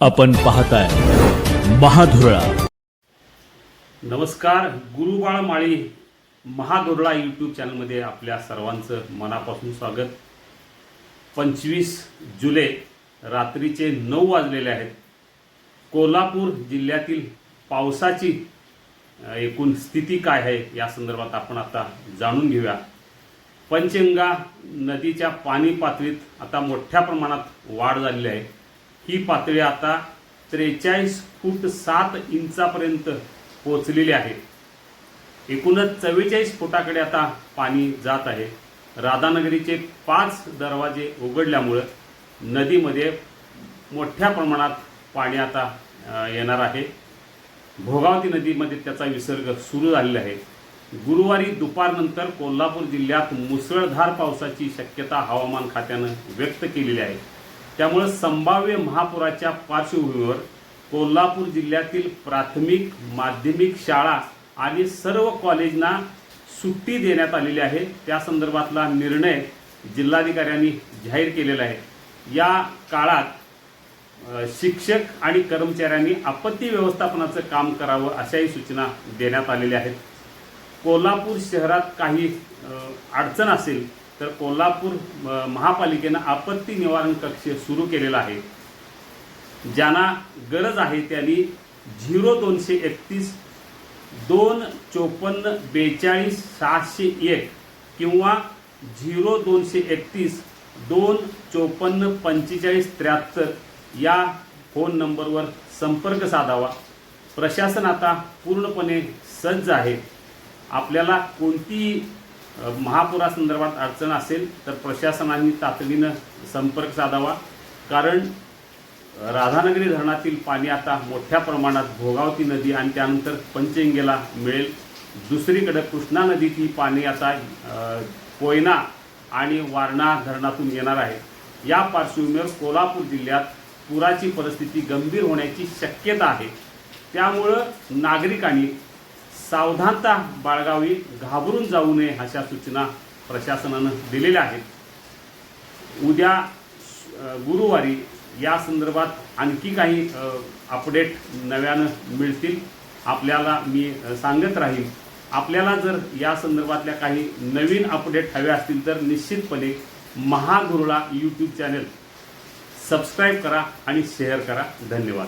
आपण पाहताय महाधुरळा. नमस्कार गुरुबाळ माळी महाधुरळा यूट्यूब चॅनलमध्ये आपल्या सर्वांचं मनापासून स्वागत. पंचवीस जुलै रात्रीचे नऊ वाजलेले आहेत. कोल्हापूर जिल्ह्यातील पावसाची एकूण स्थिती काय आहे या संदर्भात आपण आता जाणून घेऊया. पंचगंगा नदीच्या पाणी पातळीत आता मोठ्या प्रमाणात वाढ झालेली आहे. ही पातळी आता त्रेचाळीस फूट सात इंचापर्यंत पोचलेली आहे. एकूणच चव्वेचाळीस फुटाकडे आता पाणी जात आहे. राधानगरीचे पाच दरवाजे उघडल्यामुळं नदीमध्ये मोठ्या प्रमाणात पाणी आता येणार आहे. भोगावती नदीमध्ये त्याचा विसर्ग सुरू झालेला आहे. गुरुवारी दुपारनंतर कोल्हापूर जिल्ह्यात मुसळधार पावसाची शक्यता हवामान खात्यानं व्यक्त केलेली आहे. त्यामुळं संभाव्य महापुराच्या पार्श्वभूमीवर कोल्हापूर जिल्ह्यातील प्राथमिक माध्यमिक शाळा आणि सर्व कॉलेजना सुट्टी देण्यात आलेली आहे. त्या संदर्भातला निर्णय जिल्हाधिकाऱ्यांनी जाहीर केलेला आहे. या काळात शिक्षक आणि कर्मचाऱ्यांनी आपत्ती व्यवस्थापनाचं काम करावं अशाही सूचना देण्यात आलेल्या आहेत. कोल्हापूर शहरात काही अडचण असेल तर कोल्हापूर महापालिकेनं आपत्ती निवारण कक्ष सुरू केलेला आहे. ज्यांना गरज आहे त्यांनी झिरो दोनशे एकतीस दोन चोपन्न बेचाळीस सहाशे एक किंवा झिरो दोनशे एकतीस दोन चोपन्न पंचेचाळीस त्र्याहत्तर या फोन नंबरवर संपर्क साधावा. प्रशासन आता पूर्णपणे सज्ज आहे. आपल्याला कोणतीही महापुरासंदर्भात अडचण असेल तर प्रशासनाने तातडीनं संपर्क साधावा. कारण राधानगरी धरणातील पाणी आता मोठ्या प्रमाणात भोगावती नदी आणि त्यानंतर पंचगंगेला मिळेल. दुसरीकडं कृष्णा नदीत ही पाणी आता कोयना आणि वारणा धरणातून येणार आहे. या पार्श्वभूमीवर कोल्हापूर जिल्ह्यात पुराची परिस्थिती गंभीर होण्याची शक्यता आहे. त्यामुळं नागरिकांनी सावधानता बाळगावी घाबरून जाऊ नये अशा सूचना प्रशासनानं दिलेल्या आहेत. उद्या गुरुवारी या संदर्भात आणखी काही अपडेट नव्यानं मिळतील. आपल्याला मी सांगत राहील आपल्याला जर या संदर्भातल्या काही नवीन अपडेट हवे असतील तर निश्चितपणे महागुरुळा यूट्यूब चॅनल सबस्क्राईब करा आणि शेअर करा. धन्यवाद.